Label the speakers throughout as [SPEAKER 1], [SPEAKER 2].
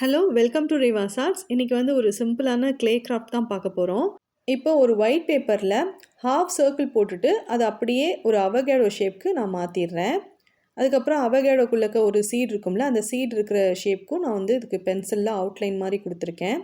[SPEAKER 1] Hello welcome to Riva's arts இன்றைக்கி வந்து ஒரு சிம்பிளான க்ளே கிராஃப்ட் தான் பார்க்க போகிறோம் இப்போ ஒரு ஒயிட் பேப்பரில் ஹாஃப் சர்க்கிள் போட்டுட்டு அதை அப்படியே ஒரு அவகேடோ ஷேப்க்கு நான் மாற்றிடுறேன் அதுக்கப்புறம் அவகேடோக்குள்ளக்க ஒரு சீட் இருக்கும்ல அந்த சீட் இருக்கிற ஷேப்க்கும் நான் வந்து இதுக்கு பென்சிலில் அவுட்லைன் மாதிரி கொடுத்துருக்கேன்.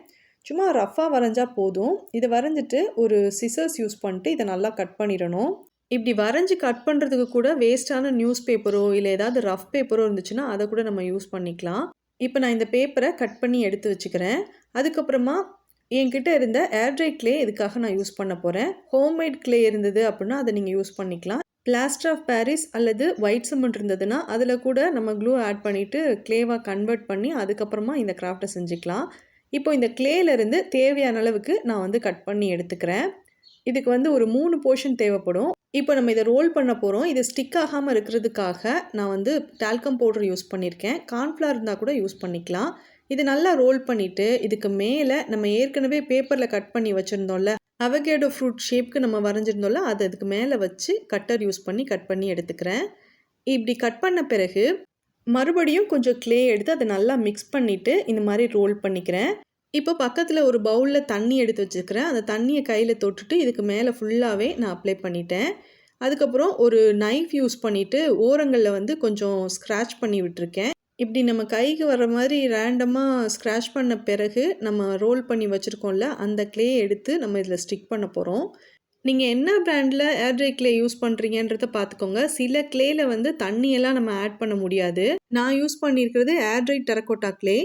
[SPEAKER 1] சும்மா ரஃப்பாக வரைஞ்சால் போதும். இதை வரைஞ்சிட்டு ஒரு சிசர்ஸ் யூஸ் பண்ணிட்டு இதை நல்லா கட் பண்ணிடணும். இப்படி வரைஞ்சி கட் பண்ணுறதுக்கு கூட வேஸ்ட்டான நியூஸ் பேப்பரோ இல்லை ஏதாவது ரஃப் பேப்பரோ இருந்துச்சுன்னா அதை கூட நம்ம யூஸ் பண்ணிக்கலாம். இப்போ நான் இந்த பேப்பரை கட் பண்ணி எடுத்து வச்சுக்கிறேன். அதுக்கப்புறமா என்கிட்ட இருந்த ஏர்ட்ரை க்ளே இதுக்காக நான் யூஸ் பண்ண போகிறேன் ஹோம்மேட் க்ளே இருந்தது அப்படின்னா அதை நீங்கள் யூஸ் பண்ணிக்கலாம். பிளாஸ்டர் ஆஃப் பாரிஸ் அல்லது ஒயிட் சிமெண்ட் இருந்ததுன்னா அதில் கூட நம்ம க்ளூ ஆட் பண்ணிவிட்டு க்ளேவாக கன்வெர்ட் பண்ணி அதுக்கப்புறமா இந்த கிராஃப்டை செஞ்சுக்கலாம். இப்போ இந்த கிளேலேருந்து தேவையான அளவுக்கு நான் வந்து கட் பண்ணி எடுத்துக்கிறேன். இதுக்கு வந்து ஒரு மூணு போர்ஷன் தேவைப்படும். இப்போ நம்ம இதை ரோல் பண்ண போகிறோம் இது ஸ்டிக் ஆகாமல் இருக்கிறதுக்காக நான் வந்து டால்கம் பவுடர் யூஸ் பண்ணியிருக்கேன். கார்ன்ஃப்ளவர் இருந்தால் கூட யூஸ் பண்ணிக்கலாம். இது நல்லா ரோல் பண்ணிவிட்டு இதுக்கு மேலே நம்ம ஏற்கனவே பேப்பரில் கட் பண்ணி வச்சுருந்தோம்ல அவகேடோ ஃப்ரூட் ஷேப்க்கு நம்ம வரைஞ்சிருந்தோம்ல அதை அதுக்கு மேலே வச்சு கட்டர் யூஸ் பண்ணி கட் பண்ணி எடுத்துக்கிறேன். இப்படி கட் பண்ண பிறகு மறுபடியும் கொஞ்சம் க்ளே எடுத்து அதை நல்லா மிக்ஸ் பண்ணிவிட்டு இந்த மாதிரி ரோல் பண்ணிக்கிறேன். இப்போ பக்கத்தில் ஒரு பவுலில் தண்ணி எடுத்து வச்சுருக்கிறேன். அந்த தண்ணியை கையில் தொட்டுட்டு இதுக்கு மேலே ஃபுல்லாகவே நான் அப்ளை பண்ணிட்டேன். அதுக்கப்புறம் ஒரு நைஃப் யூஸ் பண்ணிவிட்டு ஓரங்களில் வந்து கொஞ்சம் ஸ்க்ராட்ச் பண்ணி விட்டுருக்கேன். இப்படி நம்ம கைக்கு வர மாதிரி ரேண்டமாக ஸ்க்ராட்ச் பண்ண பிறகு நம்ம ரோல் பண்ணி வச்சுருக்கோம்ல அந்த கிளே எடுத்து நம்ம இதில் ஸ்டிக் பண்ண போகிறோம் நீங்கள் என்ன ப்ராண்டில் ஏர்ட்ரை க்ளே யூஸ் பண்ணுறீங்கன்றத பார்த்துக்கோங்க சில கிளேயில் வந்து தண்ணியெல்லாம் நம்ம ஆட் பண்ண முடியாது. நான் யூஸ் பண்ணியிருக்கிறது ஏர்ட்ரை டெரக்கோட்டா க்ளே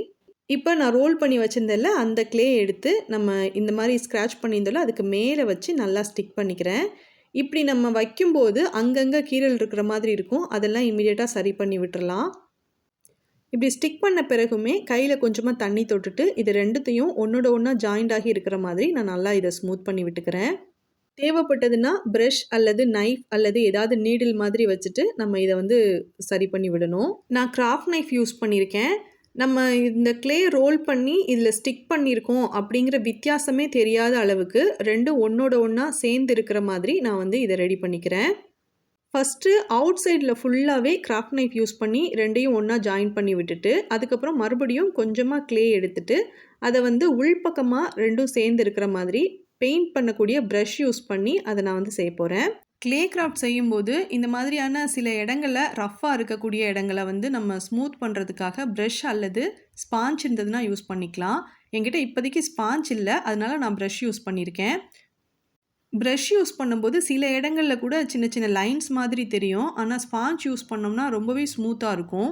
[SPEAKER 1] இப்போ நான் ரோல் பண்ணி வச்சுருந்தேன்ல அந்த க்ளே எடுத்து நம்ம இந்த மாதிரி ஸ்க்ராட்ச் பண்ணியிருந்தோம்ல அதுக்கு மேலே வச்சு நல்லா ஸ்டிக் பண்ணிக்கிறேன். இப்படி நம்ம வைக்கும்போது அங்கங்கே கீரல் இருக்கிற மாதிரி இருக்கும். அதெல்லாம் இமீடியட்டாக சரி பண்ணி விட்டுறலாம். இப்படி ஸ்டிக் பண்ண பிறகுமே கையில் கொஞ்சமாக தண்ணி தொட்டுட்டு இது ரெண்டுத்தையும் ஒன்றோட ஒன்றா ஜாயிண்ட் ஆகி இருக்கிற மாதிரி நான் நல்லா இதை ஸ்மூத் பண்ணி விட்டுக்கிறேன். தேவைப்பட்டதுன்னா ப்ரஷ் அல்லது நைஃப் அல்லது ஏதாவது நீடில் மாதிரி வச்சுட்டு நம்ம இதை வந்து சரி பண்ணி விடணும். நான் கிராஃப்ட் நைஃப் யூஸ் பண்ணியிருக்கேன். நம்ம இந்த க்ளே ரோல் பண்ணி இதில் ஸ்டிக் பண்ணியிருக்கோம் அப்படிங்கிற வித்தியாசமே தெரியாத அளவுக்கு ரெண்டும் ஒன்றோட ஒன்றா சேர்ந்து இருக்கிற மாதிரி நான் வந்து இதை ரெடி பண்ணிக்கிறேன். ஃபஸ்ட்டு அவுட் சைடில் ஃபுல்லாகவே கிராஃப்ட் நைஃப் யூஸ் பண்ணி ரெண்டையும் ஒன்றா ஜாயின் பண்ணி விட்டுட்டு அதுக்கப்புறம் மறுபடியும் கொஞ்சமாக க்ளே எடுத்துட்டு அதை வந்து உள்பக்கமாக ரெண்டும் சேர்ந்து இருக்கிற மாதிரி பெயிண்ட் பண்ணக்கூடிய ப்ரஷ் யூஸ் பண்ணி அதை நான் வந்து செய்ய போகிறேன் க்ளே கிராஃப்ட் செய்யும்போது இந்த மாதிரியான சில இடங்களில் ரஃப்பாக இருக்கக்கூடிய இடங்களை வந்து நம்ம ஸ்மூத் பண்ணுறதுக்காக ப்ரஷ் அல்லது ஸ்பாஞ்ச் இருந்ததுன்னா யூஸ் பண்ணிக்கலாம். என்கிட்ட இப்போதைக்கு ஸ்பாஞ்ச் இல்லை அதனால நான் ப்ரஷ் யூஸ் பண்ணியிருக்கேன். ப்ரஷ் யூஸ் பண்ணும்போது சில இடங்களில் கூட சின்ன சின்ன லைன்ஸ் மாதிரி தெரியும். ஆனால் ஸ்பாஞ்ச் யூஸ் பண்ணோம்னா ரொம்பவே ஸ்மூத்தாக இருக்கும்.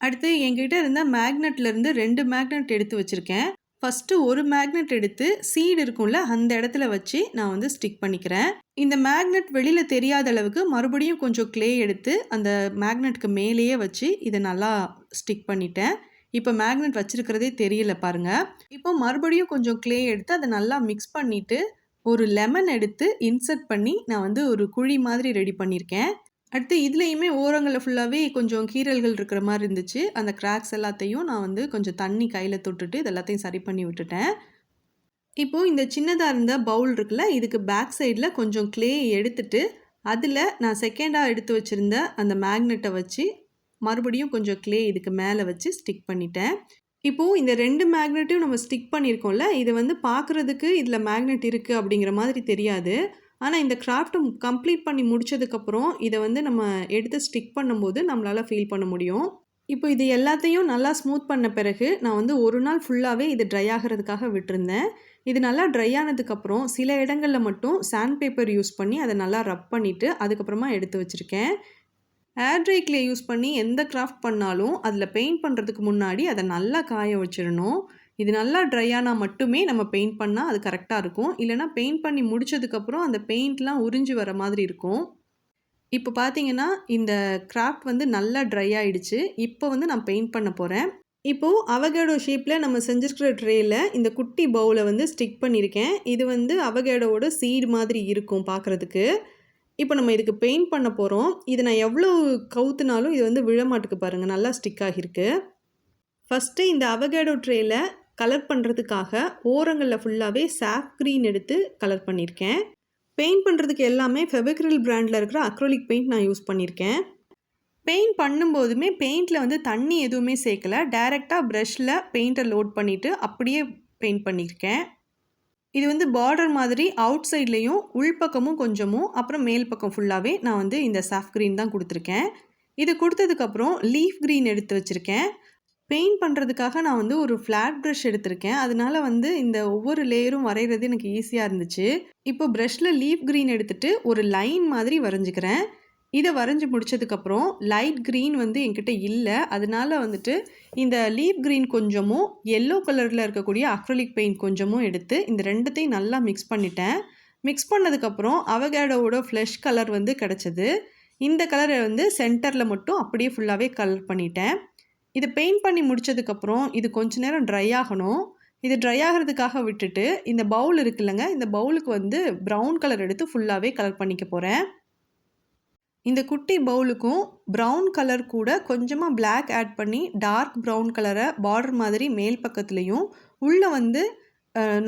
[SPEAKER 1] அடுத்து என்கிட்ட இருந்த மேக்னெட்லேருந்து ரெண்டு மேக்னெட் எடுத்து வச்சுருக்கேன். ஃபஸ்ட்டு ஒரு மேக்னெட் எடுத்து சீடு இருக்கும்ல அந்த இடத்துல வச்சு நான் வந்து ஸ்டிக் பண்ணிக்கிறேன். இந்த மேக்னெட் வெளியில் தெரியாத அளவுக்கு மறுபடியும் கொஞ்சம் க்ளே எடுத்து அந்த மேக்னெட்டுக்கு மேலேயே வச்சு இதை நல்லா ஸ்டிக் பண்ணிட்டேன். இப்போ மேக்னெட் வச்சுருக்கிறதே தெரியல பாருங்கள் இப்போ மறுபடியும் கொஞ்சம் க்ளே எடுத்து அதை நல்லா மிக்ஸ் பண்ணிவிட்டு ஒரு லெமன் எடுத்து இன்சர்ட் பண்ணி நான் வந்து ஒரு குழி மாதிரி ரெடி பண்ணியிருக்கேன். அடுத்து இதுலேயுமே ஓரங்களில் ஃபுல்லாகவே கொஞ்சம் கீரல்கள் இருக்கிற மாதிரி இருந்துச்சு. அந்த கிராக்ஸ் எல்லாத்தையும் நான் வந்து கொஞ்சம் தண்ணி கையில் தொட்டுட்டு இது எல்லாத்தையும் சரி பண்ணி விட்டுட்டேன். இப்போது இந்த சின்னதாக இருந்த பவுல் இருக்குல்ல இதுக்கு பேக் சைடில் கொஞ்சம் க்ளே எடுத்துட்டு அதில் நான் செகண்டாக எடுத்து வச்சுருந்த அந்த மேக்னெட்டை வச்சு மறுபடியும் கொஞ்சம் க்ளே இதுக்கு மேலே வச்சு ஸ்டிக் பண்ணிட்டேன். இப்போது இந்த ரெண்டு மேக்னெட்டையும் நம்ம ஸ்டிக் பண்ணியிருக்கோம்ல இது வந்து பார்க்குறதுக்கு இதில் மேக்னெட் இருக்குது அப்படிங்கிற மாதிரி தெரியாது. ஆனால் இந்த கிராஃப்ட் கம்ப்ளீட் பண்ணி முடித்ததுக்கப்புறம் இதை வந்து நம்ம எடுத்து ஸ்டிக் பண்ணும்போது நம்மளால் ஃபீல் பண்ண முடியும். இப்போ இது எல்லாத்தையும் நல்லா ஸ்மூத் பண்ண பிறகு நான் வந்து ஒரு நாள் ஃபுல்லாகவே இது ட்ரை ஆகிறதுக்காக விட்டுருந்தேன். இது நல்லா ட்ரை ஆனதுக்கப்புறம் சில இடங்களில் மட்டும் சாண்ட் பேப்பர் யூஸ் பண்ணி அதை நல்லா ரப் பண்ணிவிட்டு அதுக்கப்புறமா எடுத்து வச்சுருக்கேன். ஹேர் ட்ரை க்ளே யூஸ் பண்ணி எந்த கிராஃப்ட் பண்ணாலும் அதில் பெயிண்ட் பண்ணுறதுக்கு முன்னாடி அதை நல்லா காய வச்சிடணும். இது நல்லா ட்ரை ஆனால் மட்டுமே நம்ம பெயிண்ட் பண்ணால் அது கரெக்டாக இருக்கும். இல்லைனா பெயிண்ட் பண்ணி முடித்ததுக்கப்புறம் அந்த பெயிண்ட்லாம் உறிஞ்சி வர மாதிரி இருக்கும். இப்போ பார்த்தீங்கன்னா இந்த கிராஃப்ட் வந்து நல்லா ட்ரை ஆகிடுச்சு இப்போ வந்து நான் பெயிண்ட் பண்ண போகிறேன் இப்போது அவகேடோ ஷேப்பில் நம்ம செஞ்சுருக்கிற ட்ரேயில் இந்த குட்டி பவுலை வந்து ஸ்டிக் பண்ணியிருக்கேன் இது வந்து அவகேடோவோட சீடு மாதிரி இருக்கும் பார்க்குறதுக்கு இப்போ நம்ம இதுக்கு பெயிண்ட் பண்ண போகிறோம் இது நான் எவ்வளோ கவுத்துனாலும் இது வந்து விழமாட்டுக்கு பாருங்கள் நல்லா ஸ்டிக் ஆகியிருக்கு. ஃபஸ்ட்டு இந்த அவகேடோ ட்ரேயில் கலர் பண்ணுறதுக்காக ஓரங்களில் ஃபுல்லாகவே சாஃப் க்ரீன் எடுத்து கலர் பண்ணியிருக்கேன் பெயிண்ட் பண்ணுறதுக்கு எல்லாமே ஃபெபிக்ரில் பிராண்டில் இருக்கிற அக்ரோலிக் பெயிண்ட் நான் யூஸ் பண்ணியிருக்கேன் பெயிண்ட் பண்ணும்போதுமே பெயிண்டில் வந்து தண்ணி எதுவுமே சேர்க்கல. டைரெக்டாக ப்ரஷில் பெயிண்ட்டை லோட் பண்ணிவிட்டு அப்படியே பெயிண்ட் பண்ணியிருக்கேன் இது வந்து பார்டர் மாதிரி அவுட் சைட்லேயும் உள்பக்கமும் கொஞ்சமும் அப்புறம் மேல் பக்கம் ஃபுல்லாகவே நான் வந்து இந்த சாஃப் க்ரீன் தான் கொடுத்துருக்கேன். இது கொடுத்ததுக்கப்புறம் லீஃப் க்ரீன் எடுத்து வச்சுருக்கேன். பெயிண்ட் பண்ணுறதுக்காக நான் வந்து ஒரு ஃப்ளாட் ப்ரஷ் எடுத்திருக்கேன். அதனால வந்து இந்த ஒவ்வொரு லேயரும் வரைகிறது எனக்கு ஈஸியாக இருந்துச்சு. இப்போ ப்ரஷில் லீஃப் க்ரீன் எடுத்துகிட்டு ஒரு லைன் மாதிரி வரைஞ்சிக்கிறேன். இதை வரைஞ்சி முடிச்சதுக்கப்புறம் லைட் க்ரீன் வந்து என்கிட்ட இல்லை. அதனால வந்துட்டு இந்த லீப் க்ரீன் கொஞ்சமும் எல்லோ கலரில் இருக்கக்கூடிய அக்ரலிக் பெயிண்ட் கொஞ்சமும் எடுத்து இந்த ரெண்டுத்தையும் நல்லா மிக்ஸ் பண்ணிட்டேன். மிக்ஸ் பண்ணதுக்கப்புறம் அவகேடோவோட ஃப்ளஷ் கலர் வந்து கிடச்சிது. இந்த கலரை வந்து சென்டரில் மட்டும் அப்படியே ஃபுல்லாகவே கலர் பண்ணிட்டேன். இது பெயிண்ட் பண்ணி முடிச்சதுக்கப்புறம் இது கொஞ்ச நேரம் ட்ரை ஆகணும். இது ட்ரை ஆகிறதுக்காக விட்டுட்டு இந்த பவுல் இருக்குல்லங்க இந்த பவுலுக்கு வந்து ப்ரௌன் கலர் எடுத்து ஃபுல்லாகவே கலர் பண்ணிக்க போகிறேன் இந்த குட்டி பவுலுக்கும் ப்ரௌன் கலர் கூட கொஞ்சமாக பிளாக் ஆட் பண்ணி டார்க் ப்ரௌன் கலரை பார்டர் மாதிரி மேல் பக்கத்துலேயும் உள்ளே வந்து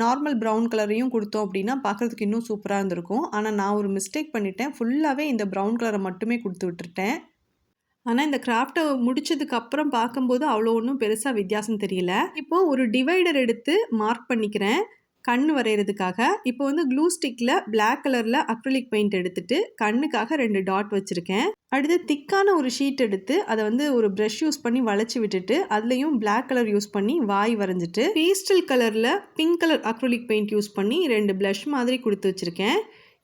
[SPEAKER 1] நார்மல் ப்ரௌன் கலரையும் கொடுத்தோம் அப்படின்னா பார்க்குறதுக்கு இன்னும் சூப்பராக இருந்திருக்கும். ஆனால் நான் ஒரு மிஸ்டேக் பண்ணிட்டேன். ஃபுல்லாகவே இந்த ப்ரௌன் கலரை மட்டுமே கொடுத்து விட்டுருட்டேன் ஆனால் இந்த கிராஃப்டை முடிச்சதுக்கு அப்புறம் பார்க்கும்போது அவ்வளோ ஒன்றும் பெருசாக வித்தியாசம் தெரியல. இப்போது ஒரு டிவைடர் எடுத்து மார்க் பண்ணிக்கிறேன் கண் வரைகிறதுக்காக இப்போ வந்து க்ளூ ஸ்டிக்கில் பிளாக் கலரில் அக்ரலிக் பெயிண்ட் எடுத்துட்டு கண்ணுக்காக ரெண்டு டாட் வச்சுருக்கேன். அடுத்து திக்கான ஒரு ஷீட் எடுத்து அதை வந்து ஒரு ப்ரஷ் யூஸ் பண்ணி வளைச்சி விட்டுட்டு அதுலேயும் பிளாக் கலர் யூஸ் பண்ணி வாய் வரைஞ்சிட்டு பேஸ்டல் கலரில் pink colour acrylic paint use பண்ணி ரெண்டு ப்ளஷ் மாதிரி கொடுத்து வச்சுருக்கேன்.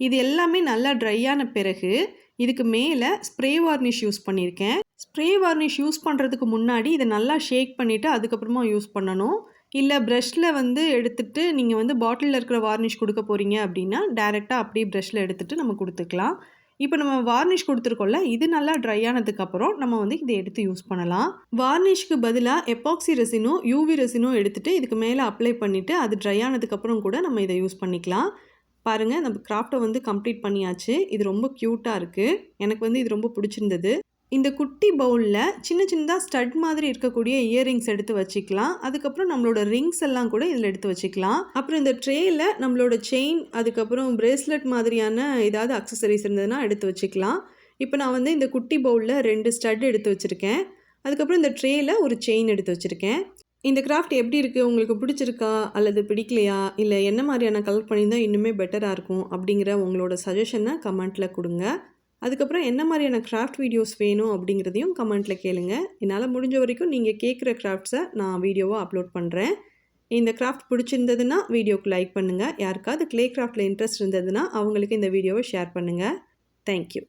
[SPEAKER 1] இது எல்லாமே நல்லா ட்ரையான பிறகு இதுக்கு மேலே ஸ்ப்ரே வார்னிஷ் யூஸ் பண்ணியிருக்கேன் ஸ்ப்ரே வார்னிஷ் யூஸ் பண்ணுறதுக்கு முன்னாடி இதை நல்லா ஷேக் பண்ணிவிட்டு அதுக்கப்புறமா யூஸ் பண்ணணும். இல்லை ப்ரஷ்ஷில் வந்து எடுத்துகிட்டு நீங்கள் வந்து பாட்டிலில் இருக்கிற வார்னிஷ் கொடுக்க போகிறீங்க அப்படின்னா டேரெக்டாக அப்படியே ப்ரஷ்ஷில் எடுத்துகிட்டு நம்ம கொடுத்துக்கலாம். இப்போ நம்ம வார்னிஷ் கொடுத்துருக்கோம்ல இது நல்லா ட்ரை ஆனதுக்கப்புறம் நம்ம வந்து இதை எடுத்து யூஸ் பண்ணலாம். வார்னிஷ்க்கு பதிலாக எப்பாக்சி ரெசினும் யூவி ரெசினும் எடுத்துகிட்டு இதுக்கு மேலே அப்ளை பண்ணிவிட்டு அது ட்ரை ஆனதுக்கப்புறம் கூட நம்ம இதை யூஸ் பண்ணிக்கலாம். பாருங்கள் நம்ம கிராஃப்டை வந்து கம்ப்ளீட் பண்ணியாச்சு. இது ரொம்ப க்யூட்டாக இருக்குது எனக்கு வந்து இது ரொம்ப பிடிச்சிருந்தது. இந்த குட்டி பவுலில் சின்ன சின்னதாக ஸ்டட் மாதிரி இருக்கக்கூடிய இயரிங்ஸ் எடுத்து வச்சுக்கலாம். அதுக்கப்புறம் நம்மளோட ரிங்ஸ் எல்லாம் கூட இதில் எடுத்து வச்சுக்கலாம். அப்புறம் இந்த ட்ரேயில் நம்மளோட செயின் அதுக்கப்புறம் பிரேஸ்லெட் மாதிரியான ஏதாவது அக்சசரிஸ் இருந்ததுன்னா எடுத்து வச்சுக்கலாம். இப்போ நான் வந்து இந்த குட்டி பவுலில் ரெண்டு ஸ்டட் எடுத்து வச்சுருக்கேன். அதுக்கப்புறம் இந்த ட்ரேயில் ஒரு செயின் எடுத்து வச்சுருக்கேன். இந்த கிராஃப்ட் எப்படி இருக்குது உங்களுக்கு பிடிச்சிருக்கா? அல்லது பிடிக்கலையா? இல்லை என்ன மாதிரியான கலர் பண்ணியிருந்தால் இன்னுமே பெட்டராக இருக்கும்? அப்படிங்கிற உங்களோட சஜஷனை கமெண்ட்டில் கொடுங்க. அதுக்கப்புறம் என்ன மாதிரியான கிராஃப்ட் வீடியோஸ் வேணும்? அப்படிங்கிறதையும் கமெண்ட்டில் கேளுங்க. என்னால் முடிஞ்ச வரைக்கும் நீங்கள் கேட்குற கிராஃப்ட்ஸை நான் வீடியோவாக அப்லோட் பண்ணுறேன் இந்த கிராஃப்ட் பிடிச்சிருந்ததுன்னா வீடியோக்கு லைக் பண்ணுங்கள் யாருக்காவது க்ளே கிராஃப்டில் இன்ட்ரெஸ்ட் இருந்ததுன்னா அவங்களுக்கு இந்த வீடியோவை ஷேர் பண்ணுங்கள் தேங்க்யூ